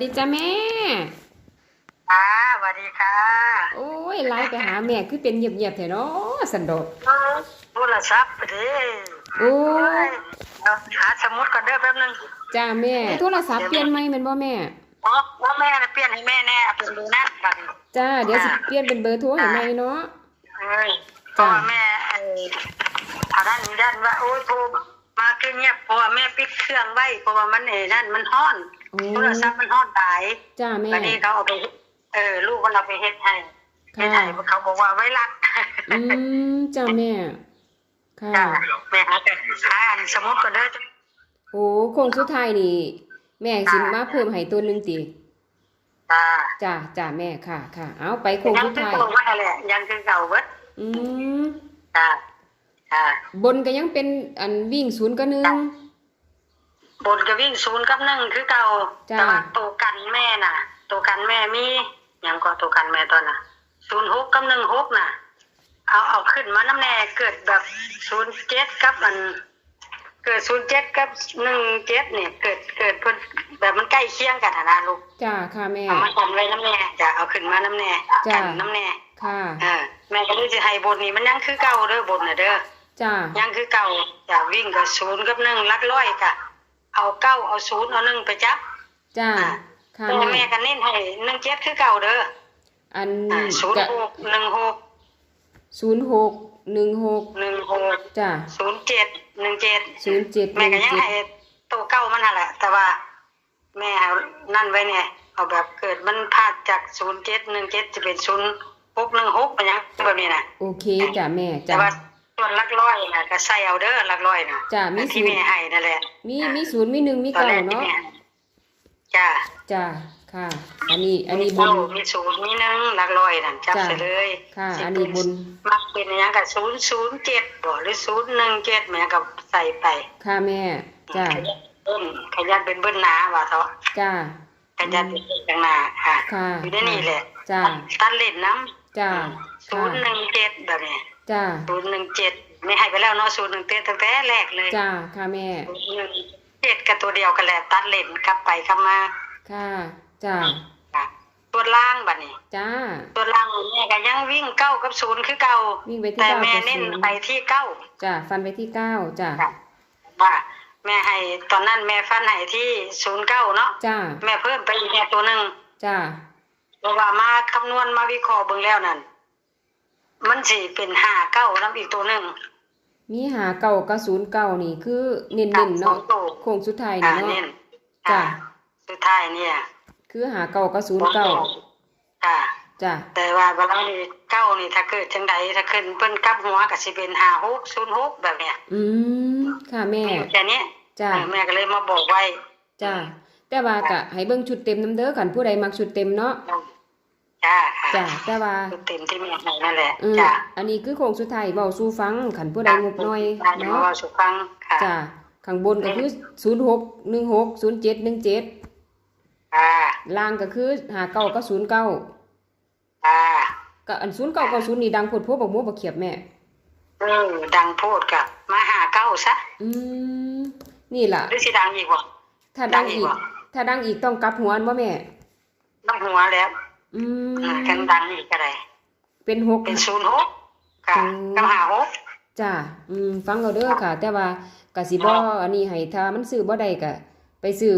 ดีจ้ะแม่ค่ะสวัสดีค่ะ โอ้ยไลน์ไปหาแม่คือเป็นเงียบๆแท้เนาะสันโดษโทรศัพท์ไปดิโอ้ยเอาหาสมุดก่อนเด้อแป๊บนึงจ้าแม่โทรศัพท์เปลี่ยนไหมแม่นบ่แม่อ๋อว่าแม่น่ะเปลี่ยนให้แม่แน่เอาเป็นดูนะบัดนี้จ้า เดี๋ยวสิเปลี่ยนเป็นเบอร์โทรให้ใหม่เนาะเอ้ยเพราะว่าแม่ไอ้ทางด้านนี้ด้านว่าโอ้ยโทรมาคือเงียบเพราะว่าแม่ปิดเครื่องไว้เพราะว่ามันเอ้นั่นมันฮ้อน โอ้โทรศัพท์มันฮ้อนตายจ้าแม่วันนี้เขาเอาไป เออ ลูกมันเอาไปเฮ็ดให้เฮ็ดให้เขาบอกว่าไว้รักอืมจ้าแม่ ค่ะจ้ะแม่หาแต่หาอ่านสมุดก่อนเด้อโอ้โค้งสุดท้ายนี่ แม่สิมาเพิ่มให้ตัวหนึงติจ้าจ้าจ้าแม่ค่ะ ค่ะ เอาไปโค้งยังสุดคือท้ายเก่าว่าแหละยังคือเก่าเบิดอืมจ้าจ้าบนก็ยังเป็นอันวิ่งศูนย์กับหนึ่ง บนก็วิ่งศูนย์กับหนึ่งคือเก่าจ้ะแต่ว่าตัวกันแม่น่ะ ตัวกันแม่มีหยังก็ตัวกันแม่ตอนน่ะศูนย์หกกับหนึ่งหกน่ะ เอาเอาขึ้นมาน้ำแน่เกิดแบบศูนย์เจ็ดกับอัน เกิดศูนย์เจ็ดกับหนึ่งเจ็ดเนี่ย เกิดเกิดเพิ่นแบบมันใกล้เคียงกันอะนะลูกจ้าค่ะแม่ เอามากันไว้น้ำแน่จะเอาขึ้นมาน้ำแน่จ้ะกันน้ำแน่ค่ะ เออแม่ก็เลยจะให้บนนี้มันยังคือเก่าเด้อบนน่ะเด้อ จ้า ยังคือเก่าจะวิ่งกับศูนย์กับหนึ่งลักร้อยกะ เอาเก้าเอาศูนย์เอาหนึ่งไปจับจ้าค่ะแต่แม่แม่ก็เน้นให้หนึ่งเจ็ดคือเก่าเด้ออันอ่าศูนกะย์หกหนึ่งหกศูนย์หกหนึ่งหกหนึ่งหกจ้าศูนย์เจ็ดหนึ่งเจ็ดศูนย์เจ็ดหแม่นึ่งก็ยังเจ็ดให้ตัวเก้ามันนั่นแหละแต่ว่า แม่เอานั่นไว้เนี่ยเอาแบบเกิดมันพลาดจากศูนย์เจ็ดหนึ่งเจ็ดจะเป็นศูนย์หกหนึ่งหกไปยังแบบนี้นะโอเคจ้าแม่แต่จ้าว่า ส่วนลักร้อยนะก็ใส่เอาเด้อลักร้อยนะจ้ะมีที่ศูนย์แม่ให้นั่นแหละมีมีศูนย์มีหนึ่งมีตอนเก้าแรกที่เนาะแม่ให้จ้าจ้าค่ะ อันนี้อันนี้บเก้าน มีศูนย์มีหนึ่งหลักร้อยนั่นจับจ้ะ ไปเลยค่ะ สิอันนี้บนมักเป็นอหยังกับศูนย์ศูนย์เจ็ดบ่หรือศูนย์หนึ่งเจ็ดแม่ก็ใส่ไปค่ะแม่จ้าขยันเบิ้ลขยันเป็นเบิ้ลหนาว่าเถอะจ้าขยันเป็นเบิ้ลข้างหน้าค่ะค่ะอยู่ในนี่แหละจ้าตัดเล่นน้จ้าำศูนย์หนึ่งเจ็ดแบบนี้ จ้าศูนย์หนึ่งเจ็ดไม่ให้ไปแล้วเนาะศูนย์หนึ่งเจ็ดตั้งแต่แรกเลยจ้าค่ะแม่ศูนย์หนึ่งเจ็ดกับตัวเดียวกันแหละตัดเล่นกลับไปกลับมา ค่ะจ้าค่ะตัวล่างบัดนี้จ้า ตัวล่างแม่ก็ยังวิ่งเก้ากับศูนย์คือเก่าวิ่งไปที่แต่เก้าแม่กับเน้นศูนย์ไปที่เก้าจ้าฟันไปที่เก้าจ้าว่าแม่ให้ตอนนั้นแม่ฟันให้ที่ศูนย์เก้าเนาะจ้าแม่เพิ่มไปอีกแค่ตัวหนึ่งจ้าเพราะว่ามาคำนวณมาวิเคราะห์เบิ่งแล้วนั่น มันสิเป็นห้าเก้าน้ำอีกตัวหนึ่งมีหาเก้ากับศูนย์เก้านี่คือเน้นๆเนาะสองตัวโค้งสุดท้ายอ่านี่เน้เนาะนจ้ะอ่าสุดท้ายเนี่ย คือหาเก้ากับศูนย์เก้าค่ะจ้าแต่ว่าเวลานี่เก้านี่ถ้าเกิดจังใดถ้าขึ้นเพิ่นกลับหัวก็สิเป็นห้าหกศูนย์หกแบบเนี้ยอืมค่ะแม่แค่เนี้ยจ้าเออแม่ก็เลยมาบอกไว้จ้าแต่ว่ากะให้เบิ่งชุดเต็มน้ำเด้อกันผู้ใดมักชุดเต็มเนาะจ้าค่ะ จ้าแต่ว่าคือเต็มที่แม่ให้นั่นแหละอืมจ้าอันนี้คือโค้งสุดท้ายเว้าสู่ฟังขันผู้ใดงบน้อยจ้าเนาะเนาะสุฟังค่ะจ้าข้างบนก็คือ06 16 07 17ค่ะล่างก็คือ59กับ09ค่ะก็อัน09กับ0นี่ดังโพดพวบักหมูบักเขียบแม่เออดังโพดกับมาหาเก้าซะอืมนี่ล่ะหรือสิดังอีกบ่ถ้าดังดังอีอีกกบ่ถ้าดังอีกต้องกลับหัวอันบ่แม่ต้องหัวแล้ว อืมอ่ากัน ดังอีกก็ได้เป็นหกเป็นศูนย์หกค่ะอืมกับหาหกจ้าอืมฟังเอาเด้อค่ะ แต่ว่ากสิบ่อันนี้ให้ถ้ามันซื้อบ่ได้ก็ไปซื้อ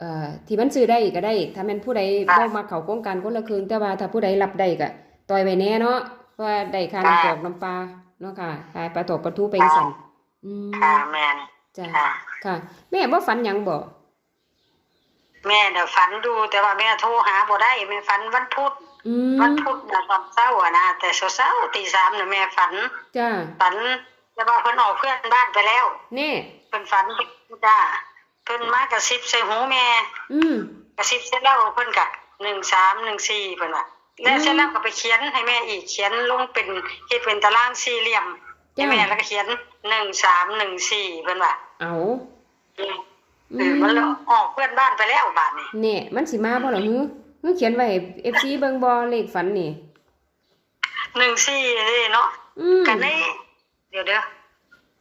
เอ่อที่มันซื้อได้ก็ได้ ถ้าแม่นผู้ใดบ่มาเข้าโครงการคนละครึ่งแต่ว่าถ้าผู้ใดรับได้ก็ต่อยไว้แน่เนาะเพราะว่าได้ค่าน้ำตกน้ำปลาเนาะค่ะขายปลาตกปลาทูเป็นสั่นอืมค่ะแม่นจ้าค่ะค่ะแม่บ่ฝันหยังบ่แม่เดี๋ยวฝันดูแต่ว่าแม่โทรหาบ่ได้แม่ฝันวันพุธ อืมวันพุธน่ะตอนเช้าอะนะแต่เช้าๆตีสามน่ะแม่ฝัน จ้าฝันแต่ว่าเพิ่นออกเพื่อนบ้านไปแล้วแน่เพิ่นฝันจ้าเพิ่นมากระซิบใส่หูแม่อืม กระซิบเสร็จแล้วเพิ่นก็หนึ่งสามหนึ่งสี่เพิ่นว่าแล้วเสร็จแล้วก็ไปเขียนให้แม่อีกเขียนลงเป็นเฮ็ดเป็นตารางสี่เหลี่ยมให้แม่แล้วก็เขียนหนึ่งสามหนึ่งสี่เพิ่นว่าเอาเออมันแล้วออกเพื่อนบ้านไปแล้วบาทนี่แน่มันสิมาบ่ล่ะฮึ ฮึเขียนไว้ให้ FC เบิ่งบ่เลขฝันนี่หนึ่งสี่เลยเนาะอืมกันได้เดี๋ยวเด้อ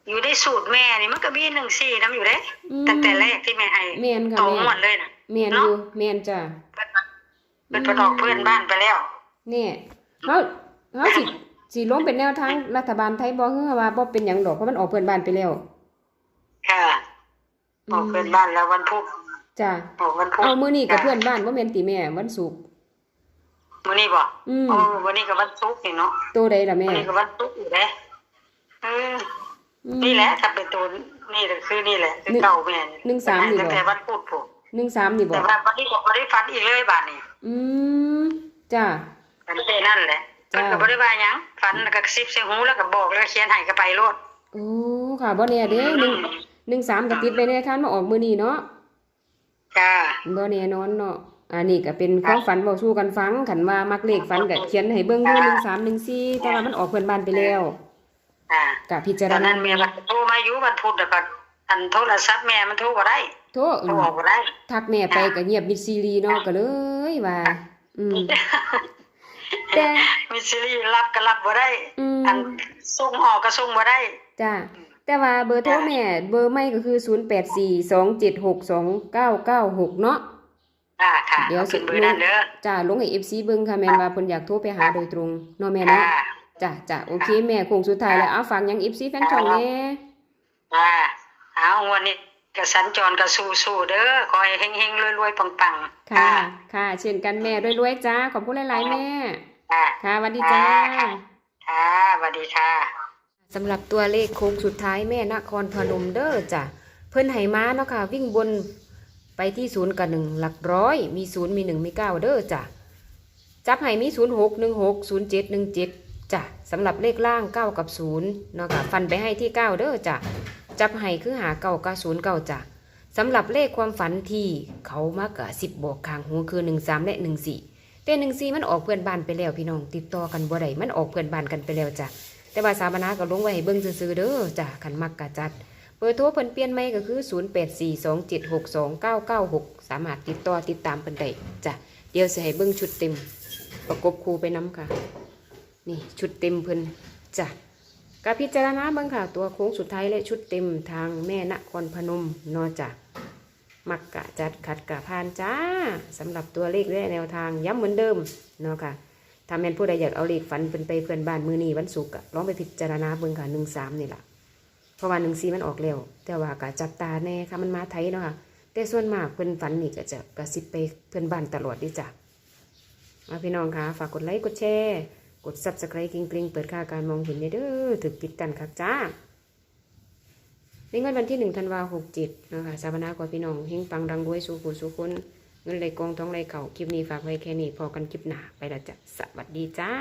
อยู่ในสูตรแม่นี่มันก็มีหนึ่งสี่น้ำอยู่เด้อืมตั้งแต่แรกที่แม่ให้แม่นค่ะโตแม่หมดเลยนะแม่นอยู่แม่นจ้ะเป็นประดอกเพื่อนบ้านไปแล้วนี่เฮาเฮาสิสิลงเป็นแนวทางรัฐบาลไทยบ่ฮือว่าบ่เป็นหยังดอกเพราะมันออกเพื่อนบ้านไปแล้วค่ะบอกเพื่อนบ้านแล้ววันพุธ จ้ะบอกวันพุธเอามื้อนี้กับเพื่อนบ้านบ่แม่นติแม่วันศุกร์มื้อนี้บ่อืมโอ้วันนี้ก็วันศุกร์นี่เนาะตัวใดล่ะแม่วันนี้ก็วันศุกร์อยู่เด้เอออืมนี่แหละถ้าเป็นตัวนี่แหละคือนี่แหละคือหนึ่งเก่าแม่หนึ่งสามนี่บ่ตั้งแต่วันพุธผม13นี่บ่แต่ว่าวันนี้ก็บ่ได้ฟันอีกเลยบาดนี้อืมจ้ะอันเป็นนั่นแหละจ้าเพิ่นก็บ่ได้ว่าหยังฟันแล้วก็กระซิบใส่หูแล้วก็บอกแล้วก็เขียนให้ก็ไปโลดโอ้ค่ะบ่แน่เด้หนึ่งหนึ่งสามก็ติดไว้ในคันมาออกมื้อนี้เนาะ จ้าบ่แน่นอนเนาะอันนี้ก็เป็นความฝันเว้าสู่กันฟังคันว่ามักเลขฝันก็เขียนให้เบิ่งอยู่13 14แต่ว่ามันออกเพื่อนบ้านไปแล้วอ่าก็พิจารตอนณานั้นแม่ก็โทรมาอยู่วันพุธแล้วก็อันโทรศัพท์แม่มันโทรบ่ได้โทษโทรออกบ่ได้ทักแม่ไปก็เงียบมิดซีรีเนาะก็เลยว่าอืมแต่มีซีรีส์รับก็รับบ่ได้อืมอันส่งออกก็ส่งบ่ได้จ้า แต่ว่าเบอร์โทรแม่เบอร์ไม่ก็คือ0842762996เนาะอ่าค่ะเดี๋ยวเอาขึ้นเบอร์นั้นเด้อจ้าลงให้ FC เบิ่งค่ะแม่นว่าเพิ่นอยากโทรไปหาโดยตรงเนาะแม่เนาะค่ะจ้าจ้าโอเคแม่คงสุดท้ายแล้วเอาฝากหยัง FC แฟนช่องแน่อ่าเอางวดนี้ก็สัญจรก็สู้ๆเด้อขอให้เฮงๆรวยๆปังๆค่ะ ค่ะ เช่นกันแม่รวยๆจ้าขอบคุณหลายๆแม่ ค่ะค่ะสวัสดีจ้า ค่ะค่ะสวัสดีค่ะ สำหรับตัวเลขโค้งสุดท้ายแม่นครพนมเด้อจ้ะเพิ่นไหม้าเนาะค่ะ วิ่งบนไปที่ศูนย์กับหนึ่งหลักร้อย มีศูนย์มีหนึ่งมีเก้าเด้อจ้ะจับให้มีศูนย์หกหนึ่งหกศูนย์เจ็ดหนึ่งเจ็ดจ้ะสำหรับเลขล่างเก้ากับศูนย์เนาะค่ะฟันไปให้ที่เก้าเด้อจ้ะจับให้คือหาเก้ากับศูนย์เก้าจ้ะสำหรับเลขความฝันที่เขามากะสิบบอกคางหูคือหนึ่งสามและหนึ่งสี่แต่หนึ่งสี่มันออกเพื่อนบ้านไปแล้วพี่น้องติดต่อกันบ่ได้มันออกเพื่อนบ้านกันไปแล้วจ้ะ แต่ว่าสาบนาก็ลงไว้ให้เบิ่งซื่อๆเด้อจ้ะคันมักกะจัดเบอร์โทรเพิ่นเปลี่ยนใหม่ก็คือ 0842762996 สามารถติดต่อติดตามเพิ่นได้จ้ะเดี๋ยวสิให้เบิ่งชุดเต็ม ประกบคู่ไปนํค่ะ นี่ชุดเต็มเพิ่นจ้ะกาพิจารณาเบิ่งค่ะ ตัวโค้งสุดท้ายและชุดเต็มทางแม่นครพนมนอจ้ะมักกะจัดขัดกะพานจ้าสำหรับตัวเลขและแนวทางย้ำเหมือนเดิมเนาะค่ะ ถ้าแม่นผู้ใดอยากเอาเลขฝันเป็นไปเพื่อนบ้านมือนี้วันศุกร์อะลองไปพิจารณาเบิ่งค่ะหนึ่งสามนี่แหละเพราะว่าหนึ่งสี่มันออกแล้วแต่ว่าก็จับตาแน่ค่ะมันมาไทยเนาะค่ะแต่ส่วนมากเพื่อนฝันนี่ก็จะกระซิบไปเพื่อนบ้านตลอดดิจ้ะมาพี่น้องค่ะฝากกดไลค์กดแชร์กดซับสไครต์กริ๊งเปิดค่าการมองเห็นเด้อถึกปิดกันครับจ้าในงินวันที่หนึ่งธันวาหกจ็ดนะคะสาบนากว่าพี่น้องเฮงปังดังรวยสู่ผู้สู่คน เงินไหลกองท้องไหลเข่าคลิปนี้ฝากไว้แค่นี้พอกันคลิปหน้าไปและจ้ะสวัสดีจ้า